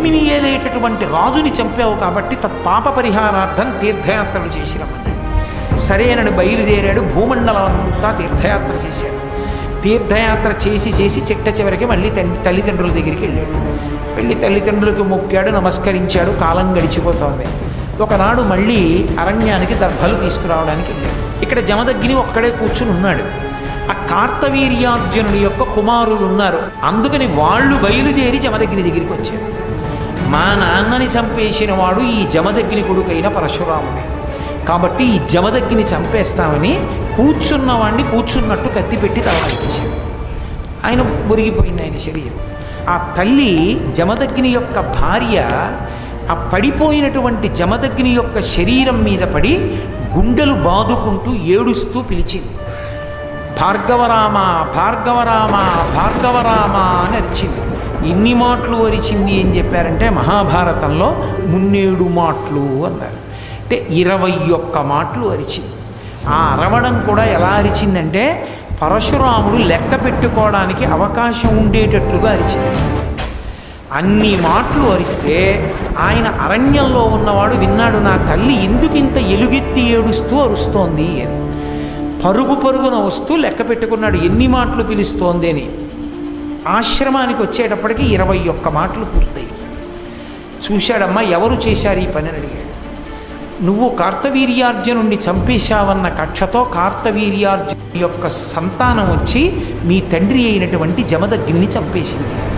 భూమిని ఏలేటటువంటి రాజుని చంపావు కాబట్టి తత్పాప పరిహారార్థం తీర్థయాత్రలు చేసిరమ్మన్నాడు. సరేనని బయలుదేరాడు భూమండలం అంతా తీర్థయాత్ర చేశాడు. తీర్థయాత్ర చేసి చేసి చిట్ట చివరికి మళ్ళీ తండ్రి తల్లిదండ్రుల దగ్గరికి వెళ్ళాడు. వెళ్ళి తల్లిదండ్రులకు మొక్కాడు నమస్కరించాడు కాలం గడిచిపోతోంది. ఒకనాడు మళ్ళీ అరణ్యానికి దర్భలు తీసుకురావడానికి వెళ్ళాడు. ఇక్కడ జమదగ్గిని ఒక్కడే కూర్చుని ఉన్నాడు. ఆ కార్తవీర్యార్జునుడి యొక్క కుమారులు ఉన్నారు. అందుకని వాళ్ళు బయలుదేరి జమదగ్గిని దగ్గరికి వచ్చారు. మా నాన్నని చంపేసిన వాడు ఈ జమదగ్ని కొడుకైన పరశురాముడే. కాబట్టి ఈ జమదగ్గిని చంపేస్తామని కూర్చున్నవాడిని కూర్చున్నట్టు కత్తి పెట్టి తలనరికేశాడు ఆయన మురిగిపోయింది ఆయన శరీరం. ఆ తల్లి జమదగ్ని యొక్క భార్య ఆ పడిపోయినటువంటి జమదగ్ని యొక్క శరీరం మీద పడి గుండెలు బాదుకుంటూ ఏడుస్తూ పిలిచింది. భార్గవరామ భార్గవరామ భార్గవరామ అని అరిచింది. ఎన్ని మాటలు అరిచింది అని చెప్పారంటే మహాభారతంలో మున్నేడు మాటలు అన్నారు. అంటే ఇరవై ఒక్క మాటలు అరిచింది. ఆ అరవడం కూడా ఎలా అరిచిందంటే పరశురాముడు లెక్క పెట్టుకోవడానికి అవకాశం ఉండేటట్లుగా అరిచింది. అన్ని మాటలు అరిస్తే ఆయన అరణ్యంలో ఉన్నవాడు విన్నాడు నా తల్లి ఎందుకు ఇంత ఎలుగెత్తి ఏడుస్తూ అరుస్తోంది అని. పరుగు పరుగున వస్తూ లెక్క పెట్టుకున్నాడు ఎన్ని మాటలు పిలుస్తోంది అని. ఆశ్రమానికి వచ్చేటప్పటికి ఇరవై ఒక్క మాటలు పూర్తయి చూశాడమ్మా ఎవరు చేశారు ఈ పని అని అడిగాడు. నువ్వు కార్తవీర్యార్జునుణ్ణి చంపేశావన్న కక్షతో కార్తవీర్యార్జును యొక్క సంతానం వచ్చి మీ తండ్రి అయినటువంటి జమదగ్ని చంపేసింది.